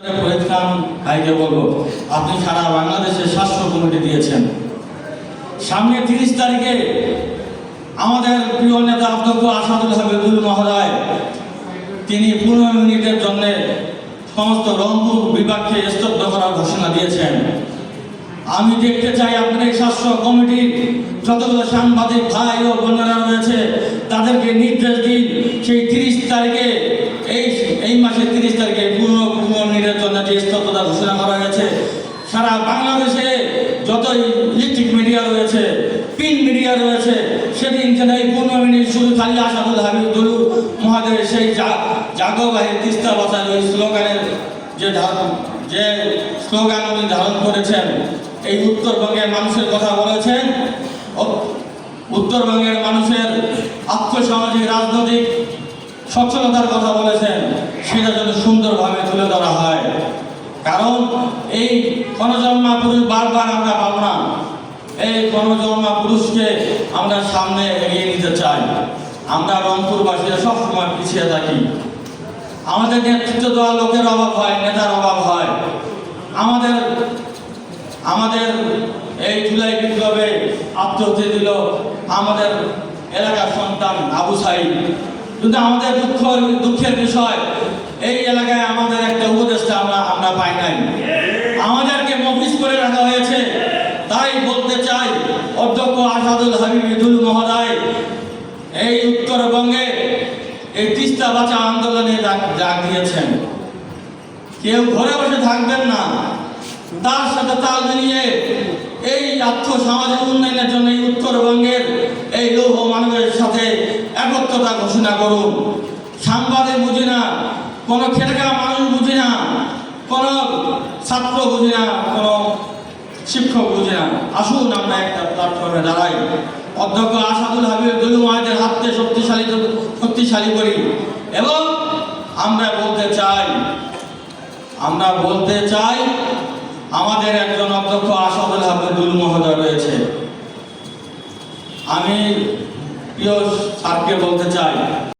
ফরিদ খান ভাইকে বলব। আপনি সারা বাংলাদেশে স্বাস্থ্য কমিটি দিয়েছেন। সামনে তিরিশ তারিখে আমাদের প্রিয় নেতা অধ্যক্ষ আসাদুল হাবিবুল মহোদয়, তিনি পনেরো মিনিটের জন্য সমস্ত রংপুর বিভাগকে স্তব্ধ করার ঘোষণা দিয়েছেন। আমি দেখতে চাই আপনার এই স্বাস্থ্য কমিটির যতগুলো সাংবাদিক ভাই ও বোনেরা রয়েছে, তাদেরকে নির্দেশ দিন, সেই তিরিশ তারিখে, এই এই মাসের তিরিশ তারিখে পুরো পনেরো মিনিটের জন্য যে স্তব্ধতা ঘোষণা করা হয়েছে সারা বাংলাদেশে যত ইলেকট্রিক মিডিয়া রয়েছে প্রিন্ট মিডিয়া রয়েছে, সেদিন যেন এই পনেরো মিনিট শুধু খালি আসাদুল হাবিবুল মহাদেবের সেই জা- জাগো বাহির তিস্তা বাঁচার ওই স্লোগানের যে ধারণ, যে স্লোগান উনি ধারণ করেছেন, এই উত্তরবঙ্গের মানুষের কথা বলেছেন। উত্তরবঙ্গের মানুষের আর্থসামাজিক, রাজনৈতিক সচ্ছলতার কথা বলেছেন, সেটা যেন সুন্দরভাবে তুলে ধরা হয়। কারণ এই গণজন্মা পুরুষ বারবার আমরা পাবো না। এই গণজন্মা পুরুষকে আমরা সামনে এগিয়ে নিতে চাই। আমরা রংপুরবাসীরা সবসময় পিছিয়ে থাকি। আমাদের নেতৃত্ব দেওয়া লোকের অভাব হয়, নেতার অভাব হয়। আমাদের আমাদের এই জুলাই বিপ্লবে আত্মহত্যা দিল আমাদের এলাকার সন্তান আবু সাইদ। কিন্তু আমাদের দুঃখ দুঃখের বিষয়, এই এলাকায় আমাদের একটা উপদেষ্টা আমরা আমরা পাই নাই। আমাদেরকে বলতে চাই, অধ্যক্ষ আসাদুল হাবিবুল মহোদয়, এই উত্তরবঙ্গে এই তিস্তা বাঁচা আন্দোলনে ডাক দিয়েছেন। কেউ ঘরে বসে থাকবেন না। তার সাথে তাল মিলিয়ে এই আর্থ সামাজিক উন্নয়নের জন্য এই উত্তরবঙ্গের এই লৌহ মানবের সাথে একত্রতা ঘোষণা করুন। সাংবাদিক বুঝি না, কোনো খেটে মানুষ বুঝি না, কোনো ছাত্র বুঝি না, কোনো শিক্ষক আসুন আমরা একটা প্ল্যাটফর্মে দাঁড়াই। অধ্যক্ষ আসাদুল হাবিব দুলু মায়েদের হাতকে শক্তিশালী শক্তিশালী করি। এবং আমরা বলতে চাই, আমরা বলতে চাই, আমাদের একজন অধ্যক্ষ আসাদুল হাবিবুল মহোদয় রয়েছে। আমি প্রিয় স্যারকে বলতে চাই।